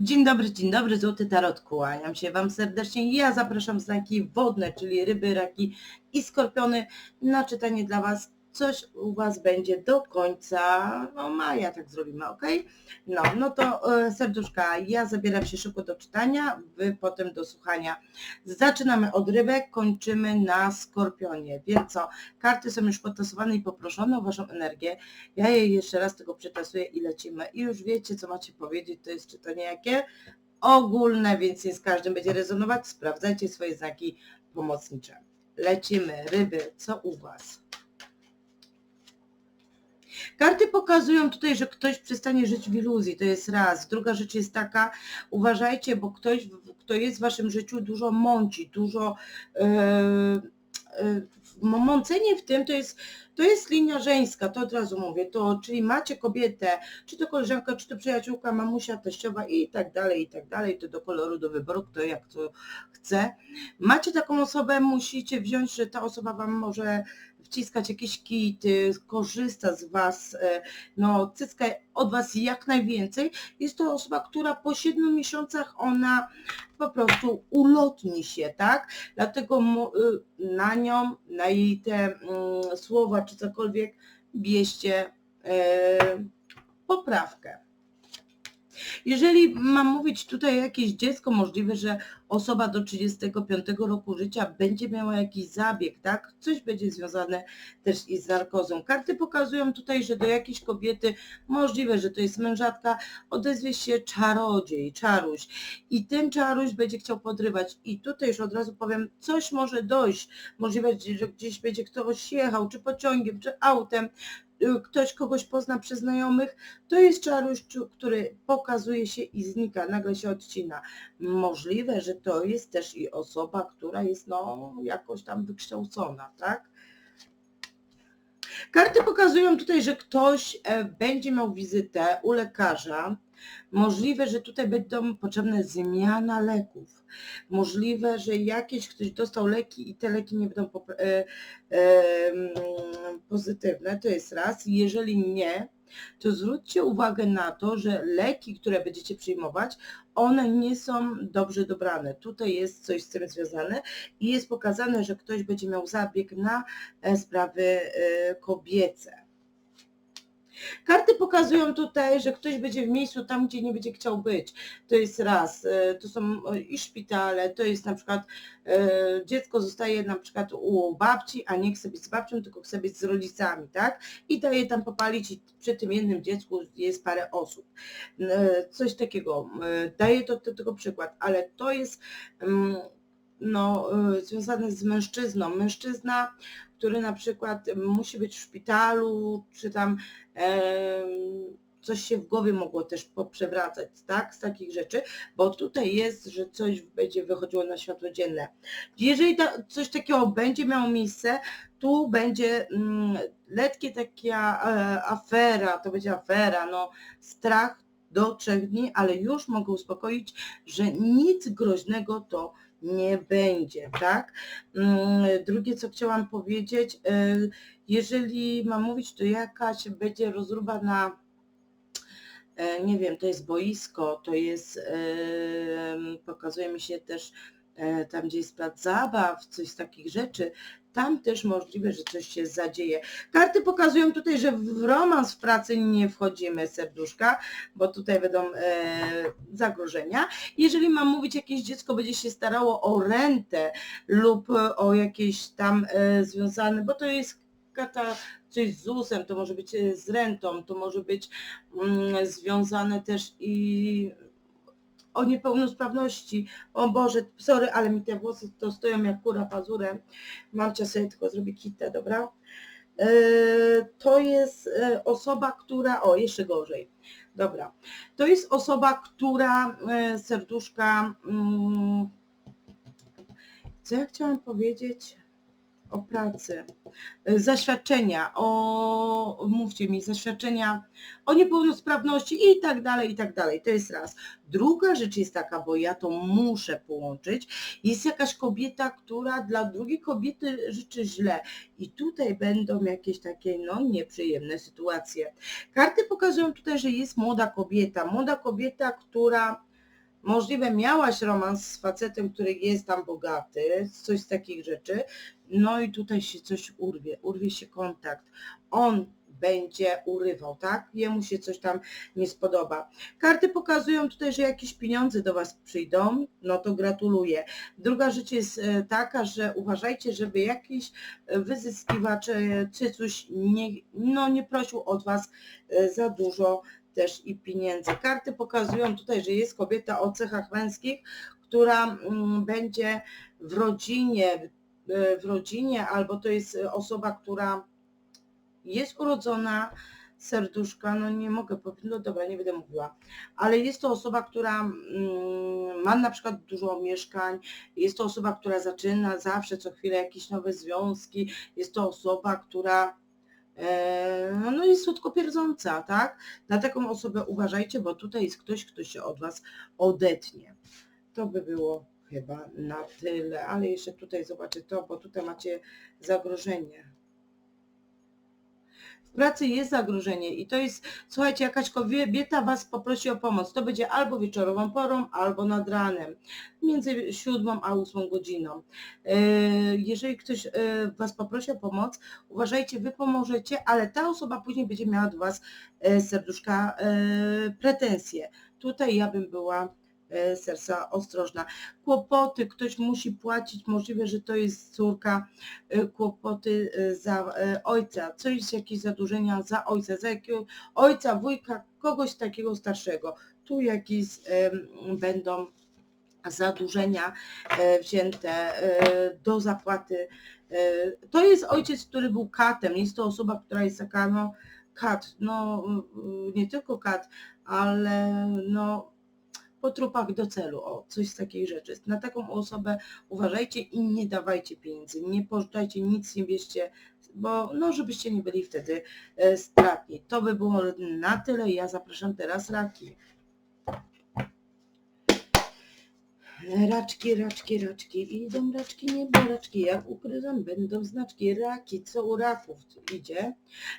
Dzień dobry, dzień dobry, Złoty Tarot, kłaniam się Wam serdecznie. Ja zapraszam znaki wodne, czyli ryby, raki i skorpiony na czytanie dla Was. Coś u Was będzie do końca no, maja, tak zrobimy, ok? No, no to e, serduszka, ja zabieram się szybko do czytania, Wy potem do słuchania. Zaczynamy od rybek, kończymy na skorpionie. Więc co, karty są już potasowane i poproszone o Waszą energię. Ja je jeszcze raz tego przetasuję i lecimy. I już wiecie, co macie powiedzieć, to jest czytanie jakie? Ogólne, więc nie z każdym będzie rezonować. Sprawdzajcie swoje znaki pomocnicze. Lecimy, ryby, co u Was? Karty pokazują tutaj, że ktoś przestanie żyć w iluzji, to jest raz. Druga rzecz jest taka, uważajcie, bo ktoś, kto jest w waszym życiu, dużo mąci, dużo... Yy, yy, mącenie w tym to jest, to jest linia żeńska, to od razu mówię, to, czyli macie kobietę, czy to koleżanka, czy to przyjaciółka, mamusia, teściowa i tak dalej, i tak dalej, to do koloru, do wyboru, kto jak to chce. Macie taką osobę, musicie wziąć, że ta osoba wam może wciskać jakieś kity, korzysta z Was, e, no cycka od Was jak najwięcej. Jest to osoba, która po siedmiu miesiącach ona po prostu ulotni się, tak? Dlatego y, na nią, na jej te mm, słowa czy cokolwiek bierzcie e, poprawkę. Jeżeli mam mówić tutaj jakieś dziecko, możliwe, że osoba do 35 roku życia będzie miała jakiś zabieg, tak? Coś będzie związane też i z narkozą. Karty pokazują tutaj, że do jakiejś kobiety, możliwe, że to jest mężatka, odezwie się czarodziej, czaruś i ten czaruś będzie chciał podrywać i tutaj już od razu powiem, coś może dojść, możliwe, że gdzieś będzie ktoś jechał, czy pociągiem, czy autem, ktoś kogoś pozna przez znajomych, to jest czaruś, który pokazuje się i znika, nagle się odcina. Możliwe, że to jest też i osoba, która jest no jakoś tam wykształcona, tak? Karty pokazują tutaj, że ktoś e, będzie miał wizytę u lekarza. Możliwe, że tutaj będą potrzebne zmiana leków. Możliwe, że jakieś ktoś dostał leki i te leki nie będą e, e, pozytywne. To jest raz. Jeżeli nie, to zwróćcie uwagę na to, że leki, które będziecie przyjmować, one nie są dobrze dobrane. Tutaj jest coś z tym związane i jest pokazane, że ktoś będzie miał zabieg na e, sprawy e, kobiece. Karty pokazują tutaj, że ktoś będzie w miejscu tam, gdzie nie będzie chciał być. To jest raz. E, to są i szpitale, to jest na przykład e, dziecko zostaje na przykład u babci, a nie chce być z babcią, tylko chce być z rodzicami, tak? I daje tam popalić i przy tym jednym dziecku jest parę osób. E, coś takiego. Daję to, to tylko przykład, ale to jest mm, no, związane z mężczyzną. Mężczyzna który na przykład musi być w szpitalu, czy tam coś się w głowie mogło też poprzewracać, tak, z takich rzeczy, bo tutaj jest, że coś będzie wychodziło na światło dzienne. Jeżeli ta, coś takiego będzie miało miejsce, tu będzie mm, letkie taka e, afera, to będzie afera, no strach do trzech dni, ale już mogę uspokoić, że nic groźnego to nie będzie, tak? Mm, drugie, co chciałam powiedzieć, e, jeżeli mam mówić, to jakaś będzie rozruba na e, nie wiem, to jest boisko, to jest, pokazuje mi się też E, tam gdzie jest plac zabaw, coś z takich rzeczy, tam też możliwe, że coś się zadzieje. Karty pokazują tutaj, że w romans w pracy nie wchodzimy serduszka, bo tutaj będą e, zagrożenia. Jeżeli mam mówić, jakieś dziecko będzie się starało o rentę lub o jakieś tam e, związane, bo to jest kata coś z ZUS-em, to może być e, z rentą, to może być mm, związane też i o niepełnosprawności. O Boże, sorry, ale mi te włosy to stoją jak kura pazurem. Mam cię sobie tylko zrobić kitę, dobra? E, to jest e, osoba, która, o jeszcze gorzej, dobra, to jest osoba, która e, serduszka, mm, co ja chciałam powiedzieć, o pracy, e, zaświadczenia, o, mówcie mi, zaświadczenia o niepełnosprawności i tak dalej, i tak dalej. To jest raz. Druga rzecz jest taka, bo ja to muszę połączyć, jest jakaś kobieta, która dla drugiej kobiety życzy źle i tutaj będą jakieś takie, no, nieprzyjemne sytuacje. Karty pokazują tutaj, że jest młoda kobieta, młoda kobieta, która Możliwe miałaś romans z facetem, który jest tam bogaty, coś z takich rzeczy, no i tutaj się coś urwie, urwie się kontakt. On będzie urywał, tak? Jemu się coś tam nie spodoba. Karty pokazują tutaj, że jakieś pieniądze do Was przyjdą, no to gratuluję. Druga rzecz jest e, taka, że uważajcie, żeby jakiś e, wyzyskiwacz e, czy coś nie, no nie prosił od Was za dużo też i pieniędzy. Karty pokazują tutaj, że jest kobieta o cechach męskich, która mm, będzie w rodzinie, e, w rodzinie, albo to jest osoba, która jest urodzona serduszka, no nie mogę no dobra, nie będę mówiła, ale jest to osoba, która mm, ma na przykład dużo mieszkań, jest to osoba, która zaczyna zawsze co chwilę jakieś nowe związki, jest to osoba, która e, no jest słodkopierdząca, tak? Na taką osobę uważajcie, bo tutaj jest ktoś, kto się od Was odetnie. To by było chyba na tyle, ale jeszcze tutaj zobaczę to, bo tutaj macie zagrożenie. W pracy jest zagrożenie i to jest, słuchajcie, jakaś kobieta Was poprosi o pomoc. To będzie albo wieczorową porą, albo nad ranem, między siódmą a ósmą godziną. E, Jeżeli ktoś e, Was poprosi o pomoc, uważajcie, Wy pomożecie, ale ta osoba później będzie miała do Was e, serduszka pretensje. Tutaj ja bym była serca ostrożna. Kłopoty, ktoś musi płacić, możliwe, że to jest córka, e, kłopoty e, za e, ojca, coś, jakieś zadłużenia za ojca, za jakiego ojca, wujka, kogoś takiego starszego. Tu jakieś będą zadłużenia e, wzięte e, do zapłaty. E, To jest ojciec, który był katem, jest to osoba, która jest taka, no kat, no y, nie tylko kat, ale no po trupach do celu, o, coś z takiej rzeczy. Na taką osobę uważajcie i nie dawajcie pieniędzy, nie pożyczajcie, nic nie bierzcie, bo no, żebyście nie byli wtedy e, stratni. To by było na tyle. Ja zapraszam teraz Raki. Raczki, raczki, raczki, idą raczki, niebo raczki, jak ukryzą będą znaczki, raki, co u raków idzie.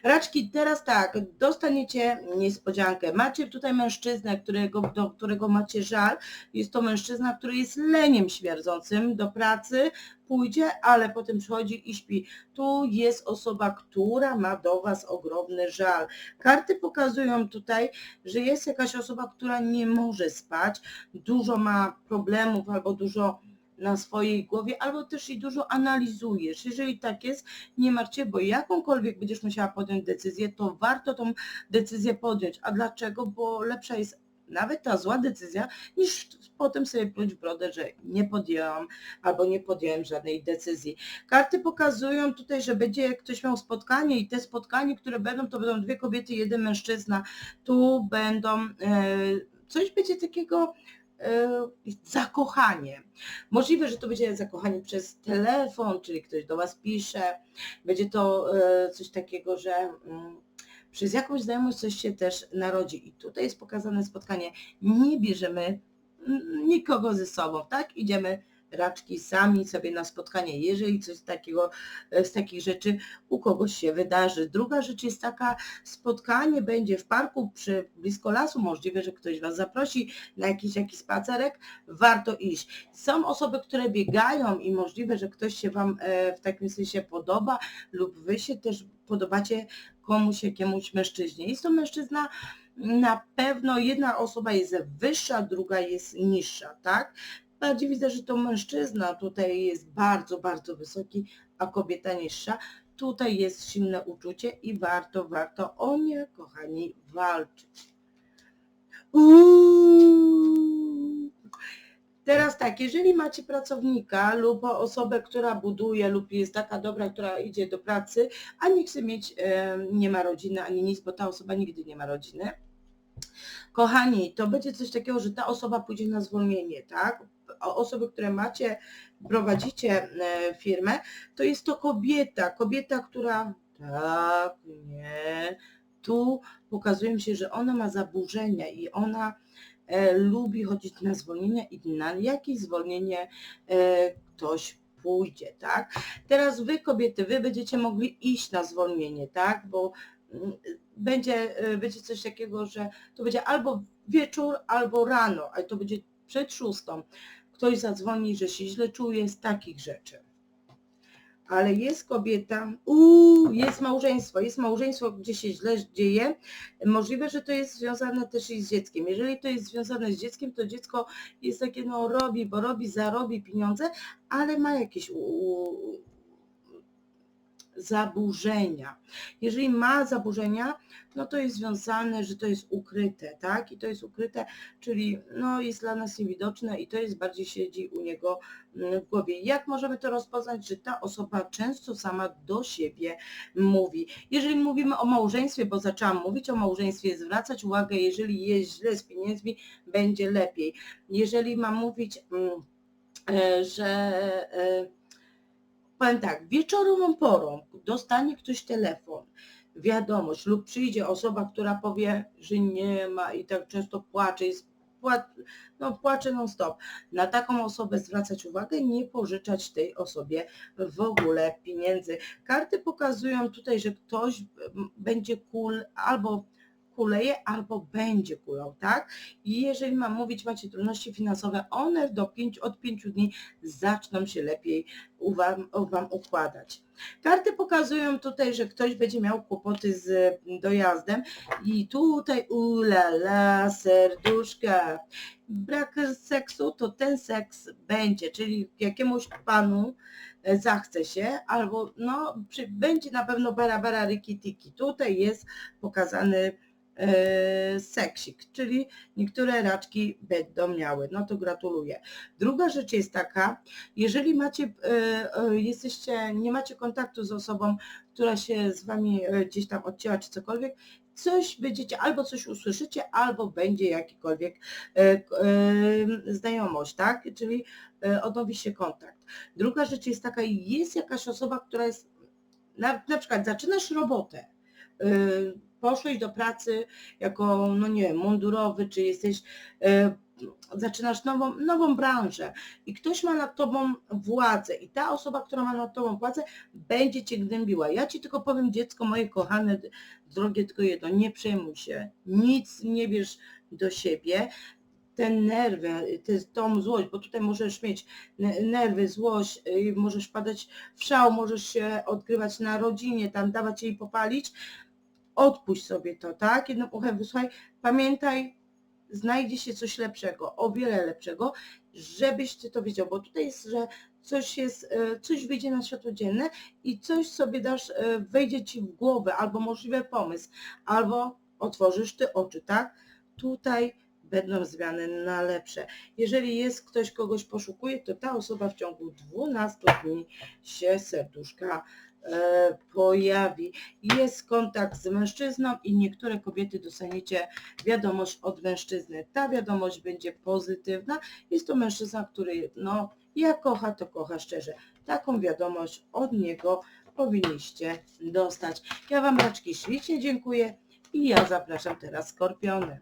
Raczki, teraz tak, dostaniecie niespodziankę. Macie tutaj mężczyznę, którego, do którego macie żal. Jest to mężczyzna, który jest leniem śmierdzącym do pracy, pójdzie, ale potem przychodzi i śpi. Tu jest osoba, która ma do Was ogromny żal. Karty pokazują tutaj, że jest jakaś osoba, która nie może spać, dużo ma problemów albo dużo na swojej głowie, albo też i dużo analizujesz. Jeżeli tak jest, nie martwcie, bo jakąkolwiek będziesz musiała podjąć decyzję, to warto tą decyzję podjąć. A dlaczego? Bo lepsza jest nawet ta zła decyzja, niż potem sobie pluć w brodę, że nie podjęłam albo nie podjąłem żadnej decyzji. Karty pokazują tutaj, że będzie ktoś miał spotkanie i te spotkanie, które będą, to będą dwie kobiety, jeden mężczyzna. Tu będą, e, coś będzie takiego e, zakochanie. Możliwe, że to będzie zakochanie przez telefon, czyli ktoś do Was pisze. Będzie to e, coś takiego, że mm, przez jakąś znajomość coś się też narodzi. I tutaj jest pokazane spotkanie. Nie bierzemy mm, nikogo ze sobą, tak? Idziemy raczki sami sobie na spotkanie, jeżeli coś takiego, e, z takich rzeczy u kogoś się wydarzy. Druga rzecz jest taka, spotkanie będzie w parku przy blisko lasu, możliwe, że ktoś Was zaprosi na jakiś, jakiś spacerek, warto iść. Są osoby, które biegają i możliwe, że ktoś się Wam e, w takim sensie podoba lub Wy się też podobacie komuś, jakiemuś mężczyźnie. Jest to mężczyzna, na pewno jedna osoba jest wyższa, druga jest niższa, tak? Bardziej widzę, że to mężczyzna tutaj jest bardzo, bardzo wysoki, a kobieta niższa. Tutaj jest silne uczucie i warto, warto o nie, kochani, walczyć. Uuu. Teraz tak, jeżeli macie pracownika lub osobę, która buduje lub jest taka dobra, która idzie do pracy, a nie chce mieć, e, nie ma rodziny ani nic, bo ta osoba nigdy nie ma rodziny. Kochani, to będzie coś takiego, że ta osoba pójdzie na zwolnienie, tak? Osoby, które macie, prowadzicie e, firmę, to jest to kobieta, kobieta, która tak, nie, tu pokazuje mi się, że ona ma zaburzenia i ona lubi chodzić na zwolnienia i na jakieś zwolnienie e, ktoś pójdzie, tak? Teraz wy kobiety, wy będziecie mogli iść na zwolnienie, tak? Bo mm, będzie, e, będzie coś takiego, że to będzie albo wieczór, albo rano, ale to będzie przed szóstą ktoś zadzwoni, że się źle czuje z takich rzeczy. Ale jest kobieta, uuu, jest małżeństwo, jest małżeństwo, gdzie się źle dzieje. Możliwe, że to jest związane też i z dzieckiem. Jeżeli to jest związane z dzieckiem, to dziecko jest takie, no robi, bo robi, zarobi pieniądze, ale ma jakieś u, zaburzenia. Jeżeli ma zaburzenia, no to jest związane, że to jest ukryte, tak? I to jest ukryte, czyli no jest dla nas niewidoczne i to jest bardziej siedzi u niego mm, w głowie. Jak możemy to rozpoznać, że ta osoba często sama do siebie mówi? Jeżeli mówimy o małżeństwie, bo zaczęłam mówić o małżeństwie, zwracać uwagę, jeżeli jest źle z pieniędzmi, będzie lepiej. Jeżeli mam mówić, mm, e, że e, powiem tak, wieczorową porą dostanie ktoś telefon, wiadomość lub przyjdzie osoba, która powie, że nie ma i tak często płacze, jest no płacze non stop. Na taką osobę zwracać uwagę, nie pożyczać tej osobie w ogóle pieniędzy. Karty pokazują tutaj, że ktoś będzie kul albo kuleje albo będzie kulał, tak? I jeżeli mam mówić, macie trudności finansowe, one do pięć, od pięciu dni zaczną się lepiej u wam, u wam układać. Karty pokazują tutaj, że ktoś będzie miał kłopoty z dojazdem i tutaj ulala, serduszka. Brak seksu, to ten seks będzie, czyli jakiemuś panu e, zachce się, albo no, przy, będzie na pewno bara bara riki tiki. Tutaj jest pokazany seksik, czyli niektóre raczki będą miały. No to gratuluję. Druga rzecz jest taka, jeżeli macie, e, e, jesteście, nie macie kontaktu z osobą, która się z wami gdzieś tam odcięła czy cokolwiek, coś będziecie, albo coś usłyszycie, albo będzie jakikolwiek znajomość, tak? Czyli odnowi się kontakt. Druga rzecz jest taka, jest jakaś osoba, która jest, na, na przykład zaczynasz robotę, poszłeś do pracy jako, no nie wiem, mundurowy, czy jesteś, e, zaczynasz nową, nową branżę i ktoś ma nad tobą władzę i ta osoba, która ma nad tobą władzę, będzie cię gnębiła. Ja ci tylko powiem, dziecko moje kochane, drogie tylko jedno, nie przejmuj się, nic nie bierz do siebie, te nerwy, te, tą złość, bo tutaj możesz mieć nerwy, złość, y, możesz padać w szał, możesz się odgrywać na rodzinie, tam dawać jej popalić, odpuść sobie to, tak? Jednym uchem wysłuchaj, pamiętaj, znajdzie się coś lepszego, o wiele lepszego, żebyś ty to wiedział, bo tutaj jest, że coś jest, e, coś wyjdzie na światło dzienne i coś sobie dasz, e, wejdzie ci w głowę, albo możliwy pomysł, albo otworzysz ty oczy, tak? Tutaj będą zmiany na lepsze. Jeżeli jest ktoś, kogoś poszukuje, to ta osoba w ciągu 12 dni się serduszka pojawi. Jest kontakt z mężczyzną i niektóre kobiety dostaniecie wiadomość od mężczyzny. Ta wiadomość będzie pozytywna. Jest to mężczyzna, który no, jak kocha, to kocha szczerze. Taką wiadomość od niego powinniście dostać. Ja Wam raczki ślicznie dziękuję i ja zapraszam teraz Skorpiony.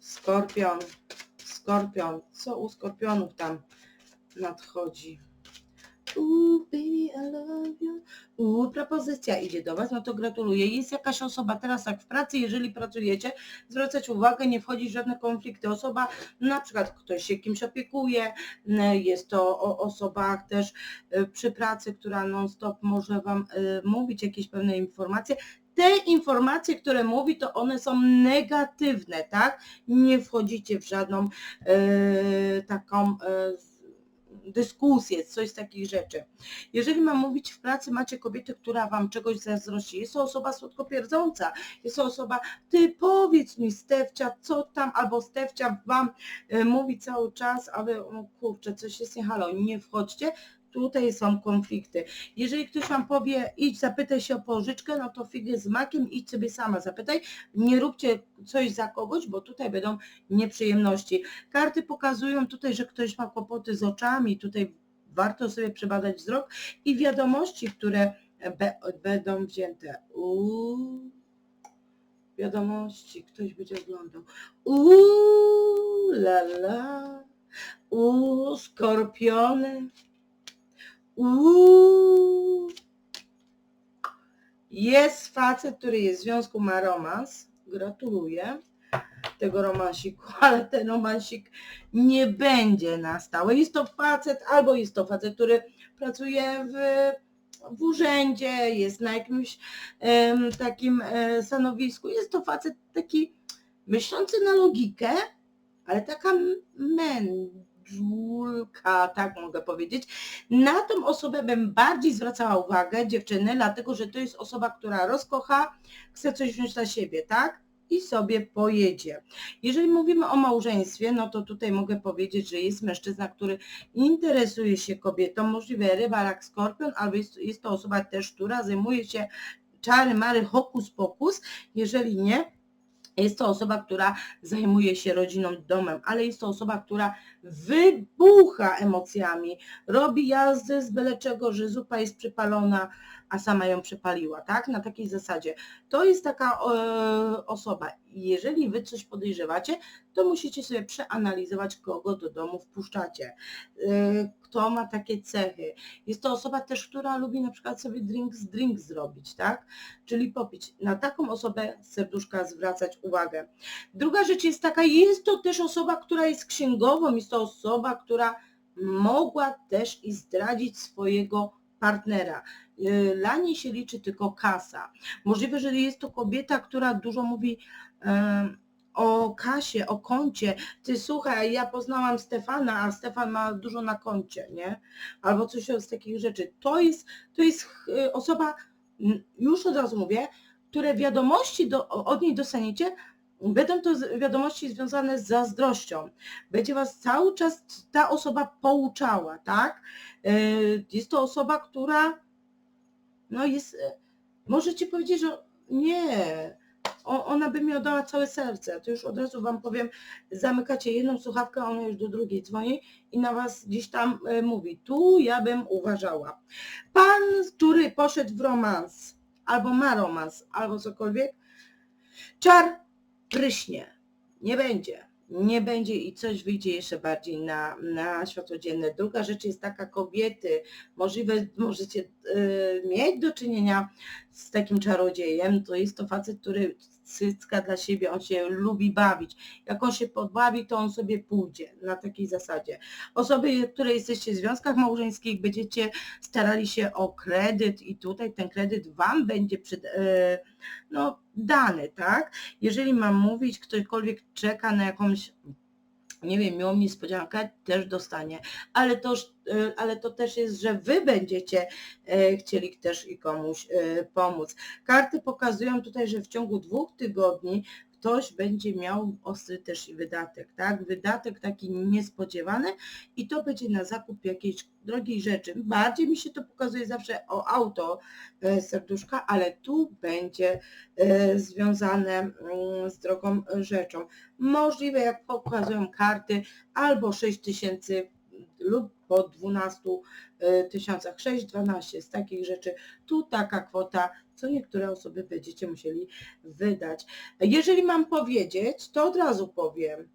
Skorpion, Skorpion, co u Skorpionów tam nadchodzi? Ooh, baby, I love you. Ooh, propozycja idzie do Was, no to gratuluję. Jest jakaś osoba teraz jak w pracy, jeżeli pracujecie, zwracać uwagę, nie wchodzić w żadne konflikty. Osoba, na przykład ktoś się kimś opiekuje, jest to o osobach też e, przy pracy, która non-stop może Wam e, mówić jakieś pewne informacje, te informacje, które mówi, to one są negatywne, tak? Nie wchodzicie w żadną e, taką dyskusje, coś z takich rzeczy. Jeżeli mam mówić w pracy, macie kobietę, która wam czegoś zazdrości, jest to osoba słodkopierdząca, jest to osoba, ty powiedz mi Stefcia, co tam, albo Stefcia wam y, mówi cały czas, ale o kurczę, coś jest nie halo, nie wchodźcie, tutaj są konflikty. Jeżeli ktoś Wam powie, idź zapytaj się o pożyczkę, no to figę z makiem, idź sobie sama zapytaj. Nie róbcie coś za kogoś, bo tutaj będą nieprzyjemności. Karty pokazują tutaj, że ktoś ma kłopoty z oczami, tutaj warto sobie przebadać wzrok i wiadomości, które będą wzięte. Uuu, wiadomości, ktoś będzie oglądał. Uuu, la la, uuu, skorpiony. Jest facet, który jest w związku, ma romans. Gratuluję. tego romansiku, ale ten romansik nie będzie na stałe. Jest to facet, albo jest to facet, który pracuje w, w urzędzie, jest na jakimś em, takim e, stanowisku. Jest to facet taki myślący na logikę, ale taka mędrzulka, tak mogę powiedzieć. Na tą osobę bym bardziej zwracała uwagę, dziewczyny, dlatego że to jest osoba, która rozkocha, chce coś wziąć dla siebie, tak? I sobie pojedzie. Jeżeli mówimy o małżeństwie, no to tutaj mogę powiedzieć, że jest mężczyzna, który interesuje się kobietą, możliwe ryba, jak skorpion, albo jest, jest to osoba też, która zajmuje się czary, mary, hokus pokus. Jeżeli nie, jest to osoba, która zajmuje się rodziną, domem, ale jest to osoba, która wybucha emocjami, robi jazdy z byle czego, że zupa jest przypalona, a sama ją przypaliła, tak? Na takiej zasadzie. To jest taka e, osoba. Jeżeli wy coś podejrzewacie, to musicie sobie przeanalizować, kogo do domu wpuszczacie. E, kto ma takie cechy. Jest to osoba też, która lubi na przykład sobie drink z drink zrobić, tak? Czyli popić. Na taką osobę serduszka zwracać uwagę. Druga rzecz jest taka, jest to też osoba, która jest księgową, jest to osoba, która mogła też i zdradzić swojego partnera. Dla niej się liczy tylko kasa. Możliwe, że jest to kobieta, która dużo mówi o kasie, o koncie. Ty słuchaj, ja poznałam Stefana, a Stefan ma dużo na koncie, nie? Albo coś z takich rzeczy. To jest, to jest yy, osoba, już od razu mówię, które wiadomości do, od niej dostaniecie, będą to wiadomości związane z zazdrością. Będzie was cały czas ta osoba pouczała, tak? Yy, Jest to osoba, która no jest, e, możecie powiedzieć, że nie, ona by mi oddała całe serce. To już od razu wam powiem, zamykacie jedną słuchawkę, a ona już do drugiej dzwoni i na was gdzieś tam e, mówi. Tu ja bym uważała. Pan, który poszedł w romans, albo ma romans, albo cokolwiek, czar pryśnie. Nie będzie. Nie będzie i coś wyjdzie jeszcze bardziej na, na światło dzienne. Druga rzecz jest taka, kobiety, możliwe możecie y, mieć do czynienia z takim czarodziejem, to jest to facet, który cycka dla siebie, on się lubi bawić. Jak on się podbawi, to on sobie pójdzie na takiej zasadzie. Osoby, które jesteście w związkach małżeńskich, będziecie starali się o kredyt i tutaj ten kredyt Wam będzie przed, y, no, dany, tak? Jeżeli mam mówić, ktokolwiek czeka na jakąś nie wiem, miłą niespodziankę też dostanie, ale to, e, ale to też jest, że wy będziecie e, chcieli też i komuś e, pomóc. Karty pokazują tutaj, że w ciągu dwóch tygodni ktoś będzie miał ostry też i wydatek, tak? Wydatek taki niespodziewany i to będzie na zakup jakiejś drogiej rzeczy. Bardziej mi się to pokazuje zawsze o auto e, serduszka, ale tu będzie e, związane mm, z drogą rzeczą. Możliwe, jak pokazują karty, albo 6 tysięcy lub po 12 e, tysiącach, 6-12 z takich rzeczy. Tu taka kwota, co niektóre osoby będziecie musieli wydać. Jeżeli mam powiedzieć, to od razu powiem.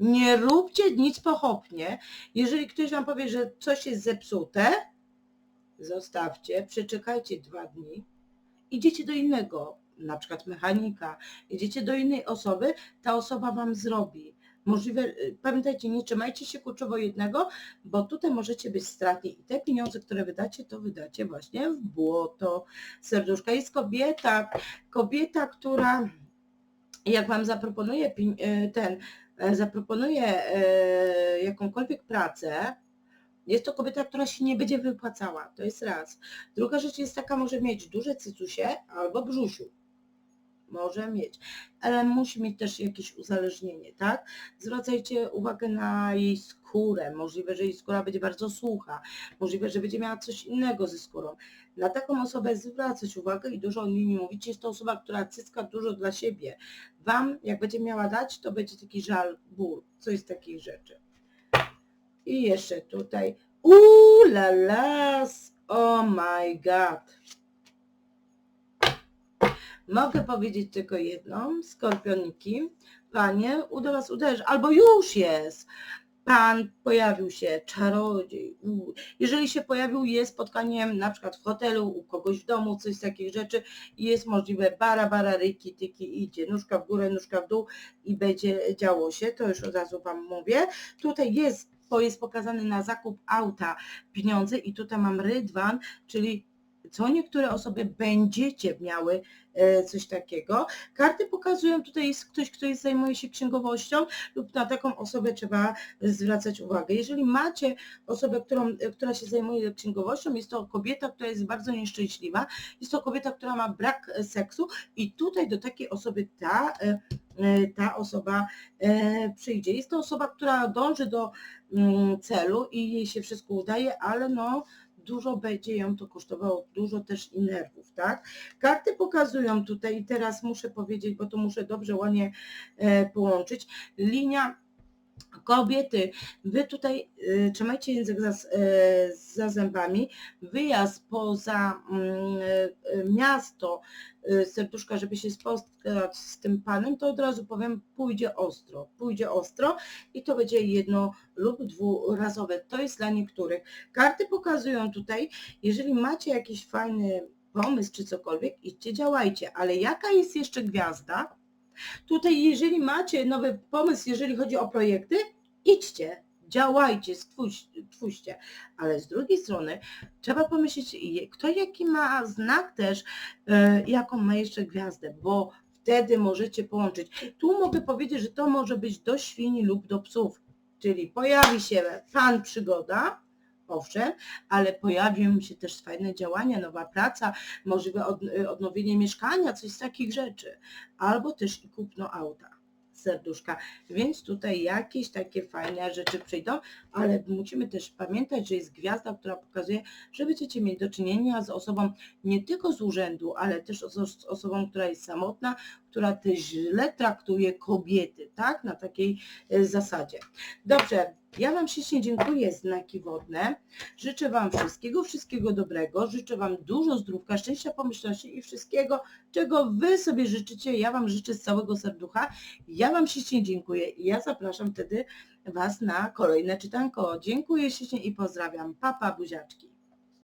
Nie róbcie nic pochopnie. Jeżeli ktoś wam powie, że coś jest zepsute, zostawcie, przeczekajcie dwa dni, idziecie do innego, na przykład mechanika, idziecie do innej osoby, ta osoba wam zrobi. Możliwe, y, pamiętajcie, nie trzymajcie się kurczowo jednego, bo tutaj możecie być stratni i te pieniądze, które wydacie, to wydacie właśnie w błoto. Serduszka jest kobieta, kobieta, która jak wam zaproponuje y, ten, e, zaproponuje jakąkolwiek pracę, jest to kobieta, która się nie będzie wypłacała. To jest raz. Druga rzecz jest taka, może mieć duże cycusie albo brzusiu. Może mieć, ale musi mieć też jakieś uzależnienie, tak? Zwracajcie uwagę na jej skórę. Możliwe, że jej skóra będzie bardzo sucha. Możliwe, że będzie miała coś innego ze skórą. Na taką osobę zwracać uwagę i dużo o niej mówić. Jest to osoba, która cyska dużo dla siebie. Wam, jak będzie miała dać, to będzie taki żal, ból, coś z takich rzeczy. I jeszcze tutaj, uuu la la, oh my god. Mogę powiedzieć tylko jedną, skorpioniki, panie, uda was uderzy, albo już jest. pan, pojawił się czarodziej. Jeżeli się pojawił, jest spotkaniem na przykład w hotelu, u kogoś w domu, coś z takich rzeczy jest możliwe bara, bara, ryki, tyki, idzie nóżka w górę, nóżka w dół i będzie działo się, to już od razu Wam mówię. Tutaj jest, to jest pokazany na zakup auta pieniądze i tutaj mam rydwan, czyli co niektóre osoby będziecie miały e, coś takiego. Karty pokazują, tutaj jest ktoś, kto jest, zajmuje się księgowością lub na taką osobę trzeba zwracać uwagę. Jeżeli macie osobę, którą, która się zajmuje księgowością, jest to kobieta, która jest bardzo nieszczęśliwa, jest to kobieta, która ma brak e, seksu i tutaj do takiej osoby ta, e, e, ta osoba e, przyjdzie. Jest to osoba, która dąży do mm, celu i jej się wszystko udaje, ale no dużo będzie ją to kosztowało, dużo też i nerwów, tak? Karty pokazują tutaj i teraz muszę powiedzieć, bo to muszę dobrze ładnie e, połączyć. Linia kobiety, wy tutaj e, trzymajcie język za, e, za zębami, wyjazd poza mm, e, miasto, e, serduszka, żeby się spotkać z tym panem, to od razu powiem, pójdzie ostro, pójdzie ostro i to będzie jedno lub dwurazowe. To jest dla niektórych. Karty pokazują tutaj, jeżeli macie jakiś fajny pomysł czy cokolwiek, idźcie, działajcie, ale jaka jest jeszcze gwiazda? Tutaj jeżeli macie nowy pomysł, jeżeli chodzi o projekty, idźcie, działajcie, stwórz- twórzcie, ale z drugiej strony trzeba pomyśleć, kto jaki ma znak też, e, jaką ma jeszcze gwiazdę, bo wtedy możecie połączyć. Tu mogę powiedzieć, że to może być do świni lub do psów, czyli pojawi się pan przygoda, owszem, ale pojawią się też fajne działania, nowa praca, możliwe od, odnowienie mieszkania, coś z takich rzeczy, albo też i kupno auta serduszka, więc tutaj jakieś takie fajne rzeczy przyjdą, ale musimy też pamiętać, że jest gwiazda, która pokazuje, że będziecie mieli do czynienia z osobą nie tylko z urzędu, ale też z osobą, która jest samotna, która też źle traktuje kobiety, tak? Na takiej e, zasadzie. Dobrze, ja Wam ślicznie dziękuję, znaki wodne. Życzę Wam wszystkiego, wszystkiego dobrego. Życzę Wam dużo zdrówka, szczęścia, pomyślności i wszystkiego, czego Wy sobie życzycie. Ja Wam życzę z całego serducha. Ja Wam ślicznie dziękuję i ja zapraszam wtedy Was na kolejne czytanko. Dziękuję ślicznie i pozdrawiam. Papa, buziaczki.